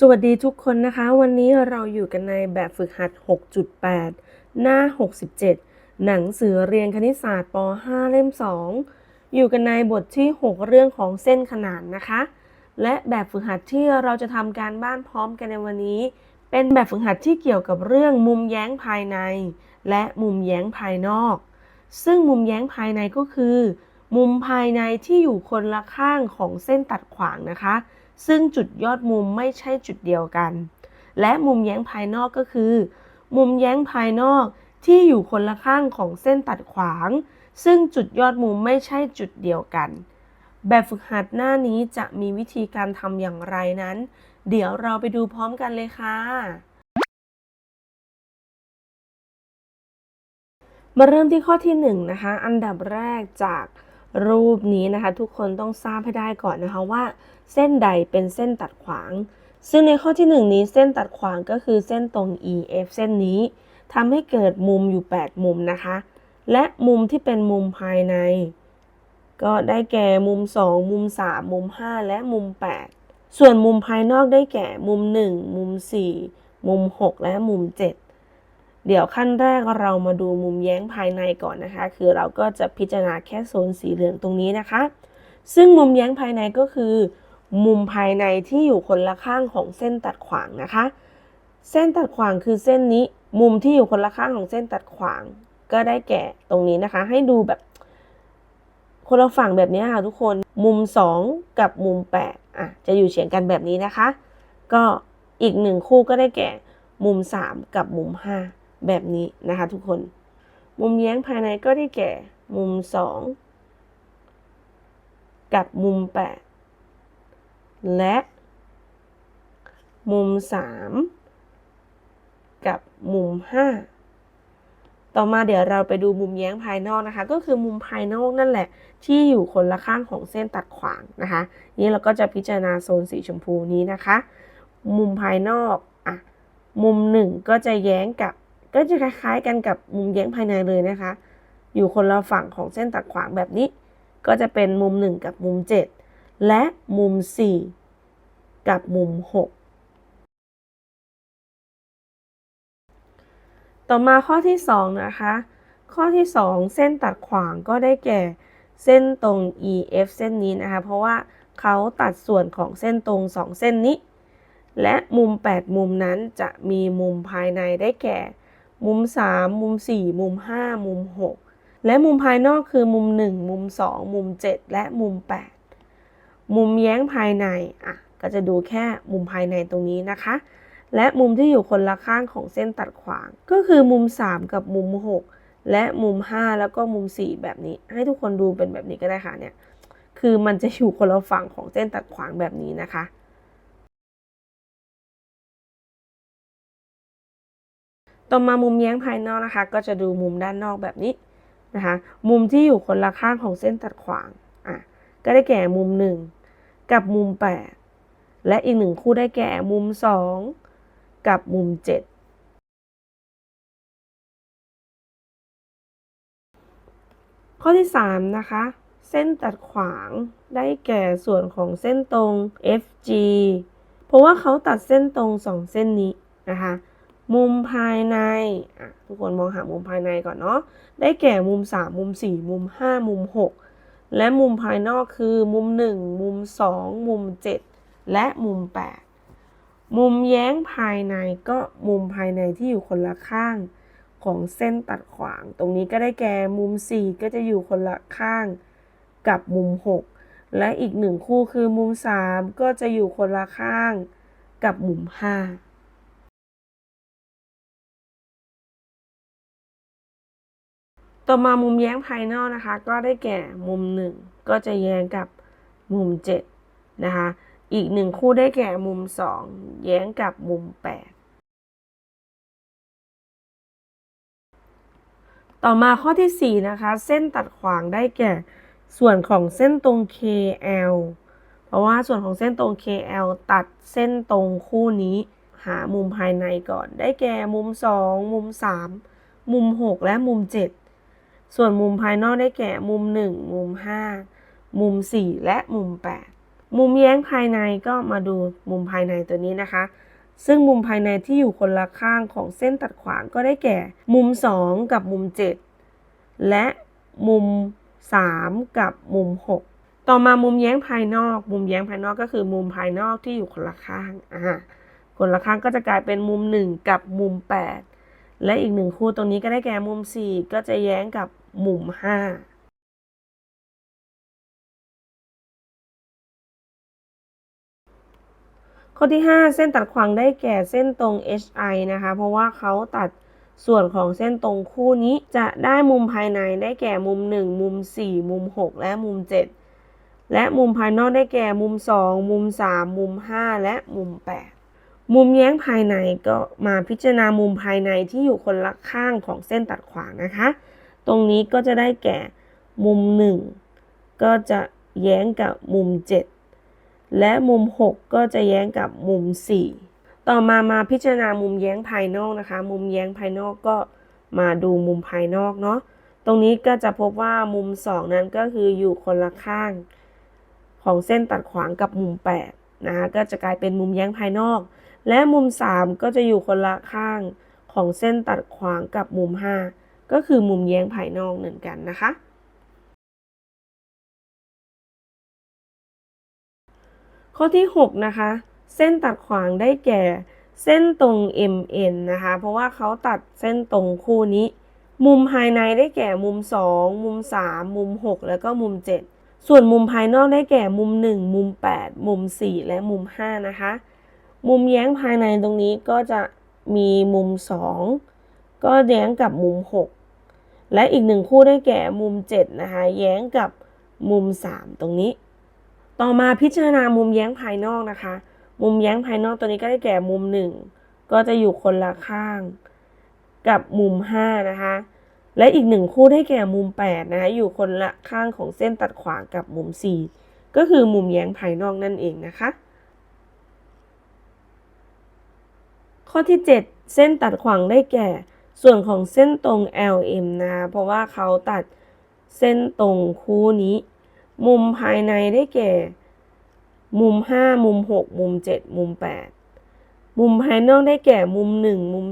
สวัสดีทุกคนนะคะ วันนี้เราอยู่กันในแบบฝึกหัด 6.8 หน้า 67 หนังสือเรียนคณิตศาสตร์ป .5 เล่ม 2 อยู่กันในบทที่ 6 เรื่องของเส้นขนานนะคะ และแบบฝึกหัดที่เราจะทำการบ้านพร้อมกันในวันนี้ เป็นแบบฝึกหัดที่เกี่ยวกับเรื่องมุมแย้งภายใน และมุมแย้งภายนอก ซึ่งมุมแย้งภายในก็คือ มุมภายในที่อยู่คนละข้างของเส้นตัดขวางนะคะ ซึ่งจุดยอดมุมไม่ใช่จุดเดียวกัน และมุมแย้งภายนอกก็คือ มุมแย้งภายนอกที่อยู่คนละข้างของเส้นตัดขวาง ซึ่งจุดยอดมุมไม่ใช่จุดเดียวกัน แบบฝึกหัดหน้านี้จะมีวิธีการทำอย่างไรนั้น เดี๋ยวเราไปดูพร้อมกันเลยค่ะ มาเริ่มที่ข้อที่1นงนะคะ อันดับแรกจาก รูปนี้นะคะ ทุกคนต้องทราบให้ได้ก่อนนะคะว่า เส้นใดเป็นเส้นตัดขวาง ซึ่งในข้อที่ 1 นี้เส้นตัดขวางก็คือเส้นตรง EF เส้นนี้ทำให้เกิดมุมอยู่ 8 มุมนะคะ และมุมที่เป็นมุมภายใน ก็ได้แก่มุม 2 มุม 3 มุม 5 และมุม 8 ส่วนมุมภายนอกได้แก่มุม 1 มุม 4 มุม 6 และมุม 7 เดี๋ยวขั้นแรกเรามาดูมุมแย้งภายในก่อนนะคะ คือเราก็จะพิจารณาแค่โซนสีเหลืองตรงนี้นะคะ ซึ่งมุมแย้งภายในก็คือ มุมภายในที่อยู่คนละข้างของเส้นตัดขวางนะคะ เส้นตัดขวางคือเส้นนี้ มุมที่อยู่คนละข้างของเส้นตัดขวาง ก็ได้แก่ตรงนี้นะคะ ให้ดูแบบคนละฝั่งแบบนี้ค่ะทุกคน มุม 2 กับมุม8อะจะอยู่เฉียงกันแบบนี้นะคะ ก็อีกหนึ่งคู่ก็ได้แก่มุม 3 กับมุม 5 แบบนี้นะคะทุกคน มุมแย้งภายในก็ได้แก่ มุม 2 กับมุม 8 และมุม 3 กับมุม 5 ต่อมาเดี๋ยวเราไปดูมุมแย้งภายนอกนะคะ ก็คือมุมภายนอกนั่นแหละ ที่อยู่คนละข้างของเส้นตัดขวางนะคะ นี้เราก็จะพิจารณาโซนสีชมพูนี้นะคะ มุมภายนอกอะมุมหนึ่งก็จะแย้งกับ ก็จะคล้ายๆกันกับมุมแย้งภายในเลยนะคะ อยู่คนละฝั่งของเส้นตัดขวางแบบนี้ ก็จะเป็นมุม 1 กับมุม 7 และมุม 4 กับมุม 6 ต่อมาข้อที่ 2 นะคะ ข้อที่ 2 เส้นตัดขวางก็ได้แก่เส้นตรง EF เส้นนี้นะคะ เพราะว่าเขาตัดส่วนของเส้นตรง 2 เส้นนี้ และมุม 8 มุมนั้นจะมีมุมภายในได้แก่ มุม 3 มุม 4 มุม 5 มุม 6 และมุมภายนอกคือมุม 1 มุม 2 มุม 7 และมุม 8 มุมแย้งภายในอะก็จะดูแค่มุมภายในตรงนี้นะคะ และมุมที่อยู่คนละข้างของเส้นตัดขวาง ก็คือมุม 3 กับมุม 6 และมุม 5 แล้วก็มุม 4 แบบนี้ ให้ทุกคนดูเป็นแบบนี้ก็ได้ค่ะเนี่ยคือมันจะอยู่คนละฝั่งของเส้นตัดขวางแบบนี้นะคะ ต่อมามุมแย้งภายนอกนะคะ ก็จะดูมุมด้านนอกแบบนี้นะคะ มุมที่อยู่คนละข้างของเส้นตัดขวางอะก็ได้แก่มุม 1 กับมุม 8 และอีกหนึ่งคู่ได้แก่มุม 2 กับมุม 7ข้อที่ 3 นะคะ เส้นตัดขวางได้แก่ส่วนของเส้นตรง FG เพราะว่าเขาตัดเส้นตรง 2 เส้นนี้นะคะ มุมภายในทุกคนมองหามุมภายในก่อนเนาะ ได้แก่มุม 3 มุม 4 มุม 5 มุม 6 และมุมภายนอกคือมุม 1 มุม 2 มุม 7 และมุม 8 มุมแย้งภายในก็มุมภายในที่อยู่คนละข้างของเส้นตัดขวาง ตรงนี้ก็ได้แก่มุม 4 ก็จะอยู่คนละข้างกับมุม 6 และอีกหนึ่งคู่คือมุม 3 ก็จะอยู่คนละข้างกับมุม 5 ต่อมามุมแย้งภายนอกนะคะ ก็ได้แก่มุม 1 ก็จะแย้งกับมุม 7 นะคะ อีกหนึ่งคู่ได้แก่มุม 2 แย้งกับมุม 8 ต่อมาข้อที่ 4 นะคะ เส้นตัดขวางได้แก่ส่วนของเส้นตรง KL เพราะว่าส่วนของเส้นตรง KL ตัดเส้นตรงคู่นี้หามุมภายในก่อน ได้แก่มุม 2 มุม 3 มุม 6 และมุม 7 ส่วนมุมภายนอกได้แก่มุม 1 มุม 5 มุม 4 และมุมมุมแย้งภายในก็มาดูมุมภายในตัวนี้นะคะ ซึ่งมุมภายในที่อยู่คนละข้างของเส้นตัดขวางก็ได้แก่ มุม 2 กับมุม 7 และมุม 3 กับมุม 6 ต่อมามุมแย้งภายนอก มุมแย้งภายนอกก็คือมุมภายนอกที่อยู่คนละข้างอ่าคนละข้างก็จะกลายเป็นมุม 1 กับมุม 8 และอีกหนึ่งคู่ตรงนี้ก็ได้แก่มุม 4 ก็จะแย้งกับมุม 5ข้อที่ 5 เส้นตัดขวางได้แก่เส้นตรง HI นะคะ เพราะว่าเขาตัดส่วนของเส้นตรงคู่นี้จะได้มุมภายในได้แก่มุม 1 มุม 4 มุม 6 และมุม 7 และมุมภายนอกได้แก่มุม 2 มุม 3 มุม 5 และมุม 8 มุมแย้งภายในก็มาพิจารณามุมภายในที่อยู่คนละข้างของเส้นตัดขวางนะคะ ตรงนี้ก็จะได้แก่มุม 1 ก็จะแย้งกับมุม 7 และมุม 6 ก็จะแย้งกับมุม 4 ต่อมามาพิจารณามุมแย้งภายนอกนะคะ มุมแย้งภายนอกก็มาดูมุมภายนอกเนาะ ตรงนี้ก็จะพบว่ามุม 2 นั้นก็คืออยู่คนละข้างของเส้นตัดขวางกับมุม8นะคะก็จะกลายเป็นมุมแย้งภายนอก และมุม 3 ก็จะอยู่คนละข้างของเส้นตัดขวางกับมุม 5 ก็คือมุมแย้งภายนอกเหมือนกันนะคะ ข้อที่ 6 นะคะ เส้นตัดขวางได้แก่ เส้นตรง MN นะคะ เพราะว่าเขาตัดเส้นตรงคู่นี้ มุมภายในได้แก่มุม 2 มุม 3 มุม 6 แล้วก็มุม 7 ส่วนมุมภายนอกได้แก่มุม 1 มุม 8 มุม 4 และมุม 5 นะคะ มุมแย้งภายในตรงนี้ก็จะมีมุม 2 ก็แย้งกับมุม 6 และอีกหนึ่งคู่ได้แก่มุม 7 นะคะ แย้งกับมุม 3 ตรงนี้ ต่อมาพิจารณามุมแย้งภายนอกนะคะ มุมแย้งภายนอกตัวนี้ก็ได้แก่มุม 1 ก็จะอยู่คนละข้าง กับมุม 5 นะคะ และอีกหนึ่งคู่ได้แก่มุม 8 นะคะ อยู่คนละข้างของเส้นตัดขวางกับมุม 4 ก็คือมุมแย้งภายนอกนั่นเองนะคะ ข้อที่ 7 เส้นตัดขวางได้แก่ ส่วนของเส้นตรง LM นะ เพราะว่าเขาตัดเส้นตรงคู่นี้ มุมภายในได้แก่ มุม 5 มุม 6 มุม 7 มุม 8 มุมภายนอกได้แก่มุม 1 มุม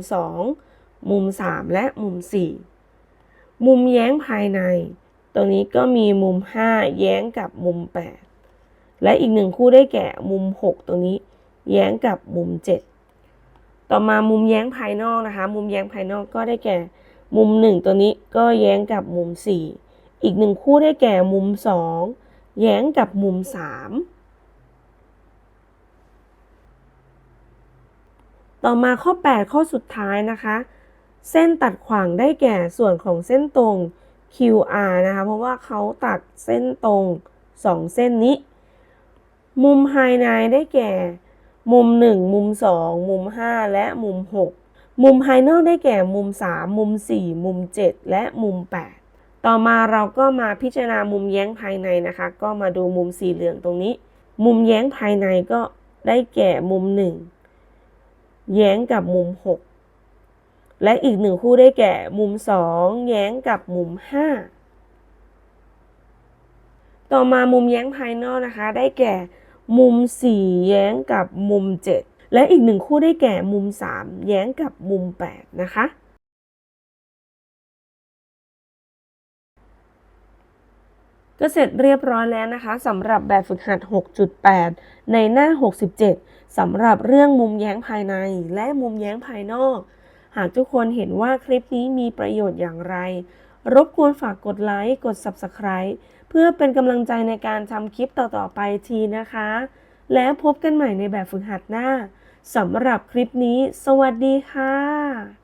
2 มุม 3 และมุม 4 มุมแย้งภายใน ตรงนี้ก็มีมุม 5 แย้งกับมุม 8 และอีกหนึ่งคู่ได้แก่มุม 6 ตรงนี้ แย้งกับมุม 7 ต่อมามุมแย้งภายนอกนะคะ มุมแย้งภายนอกก็ได้แก่มุม 1 ตัวนี้ก็แย้งกับมุม 4 อีกหนึ่งคู่ได้แก่มุม 2 แย้งกับมุม 3 ต่อมาข้อ 8 ข้อสุดท้ายนะคะ เส้นตัดขวางได้แก่ส่วนของเส้นตรง QR นะคะ เพราะว่าเขาตัดเส้นตรง 2 เส้นนี้ มุมภายในได้แก่ มุม 1 มุม 2 มุม 5 และมุม 6 มุมภายนอกได้แก่มุม 3 มุม 4 มุม 7 และมุม 8 ต่อมาเราก็มาพิจารณามุมแย้งภายในนะคะ ก็มาดูมุมสีเหลืองตรงนี้ มุมแย้งภายในก็ได้แก่มุม 1 แย้งกับมุม 6 และอีกหนึ่งคู่ได้แก่มุม 2 แย้งกับมุม 5 ต่อมามุมแย้งภายนอกนะคะ ได้แก่ มุม 4 แย้งกับมุม 7 และอีกหนึ่งคู่ได้แก่มุม 3 แย้งกับมุม 8 นะคะ ก็เสร็จเรียบร้อยแล้วนะคะสำหรับแบบฝึกหัด 6.8 ในหน้า 67สำหรับเรื่องมุมแย้งภายในและมุมแย้งภายนอก หากทุกคนเห็นว่าคลิปนี้มีประโยชน์อย่างไร รบกวนฝากกดไลค์ กด Subscribe พื่อเป็นกำลังใจในการทำคลิปต่อๆไปทีนะคะ แล้วพบกันใหม่ในแบบฝึกหัดหน้าสำหรับคลิปนี้ สวัสดีค่ะ